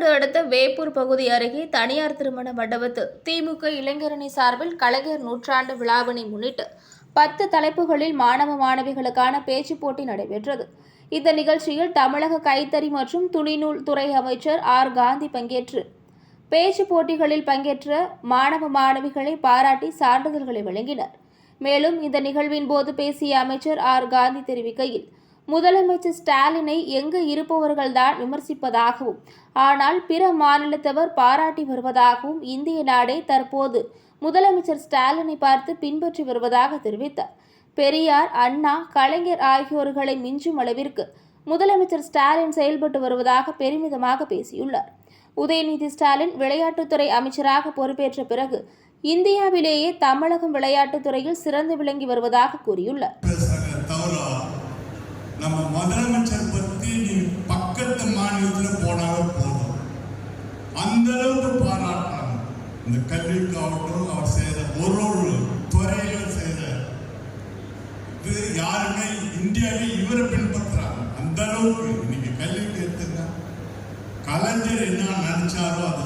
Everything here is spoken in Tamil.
மேட்டூர் பகுதி அருகே தனியார் திருமண மண்டபத்தில் திமுக இளைஞரணி சார்பில் கலைஞர் நூற்றாண்டு விழாவினை முன்னிட்டு பத்து தலைப்புகளில் மாணவ மாணவிகளுக்கான பேச்சுப் போட்டி நடைபெற்றது. இந்த நிகழ்ச்சியில் தமிழக கைத்தறி மற்றும் துணிநூல் துறை அமைச்சர் ஆர். காந்தி பங்கேற்று பேச்சு போட்டிகளில் பங்கேற்ற மாணவ மாணவிகளை பாராட்டி சான்றிதழ்களை வழங்கினர். மேலும் இந்த நிகழ்வின் போது பேசிய அமைச்சர் ஆர். காந்தி தெரிவிக்கையில் முதலமைச்சர் ஸ்டாலினை எங்கு இருப்பவர்கள்தான் விமர்சிப்பதாகவும் ஆனால் பிற மாநிலத்தவர் பாராட்டி வருவதாகவும் இந்திய நாடே தற்போது முதலமைச்சர் ஸ்டாலினை பார்த்து பின்பற்றி வருவதாக தெரிவித்தார். பெரியார் அண்ணா கலைஞர் ஆகியோர்களை மிஞ்சும் அளவிற்கு முதலமைச்சர் ஸ்டாலின் செயல்பட்டு வருவதாக பெருமிதமாக பேசியுள்ளார். உதயநிதி ஸ்டாலின் விளையாட்டுத்துறை அமைச்சராக பொறுப்பேற்ற பிறகு இந்தியாவிலேயே தமிழகம் விளையாட்டுத்துறையில் சிறந்து விளங்கி வருவதாக கூறியுள்ளார். நம்ம முதலமைச்சர் பத்தி நீ பக்கத்து மாநிலத்துல போனாவே போதும். அந்த அளவுக்கு பாராட்டுறாங்க இந்த கல்விக்காகட்டும் அவர் செய்யற ஒரு ஒரு துறையிலும் செய்யற இது யாருமே இந்தியாவே இவரை பின்பற்றுறாங்க அந்த அளவுக்கு இன்னைக்கு கல்விக்கு எடுத்துங்க கலைஞர் என்ன நினைச்சாரோ அதை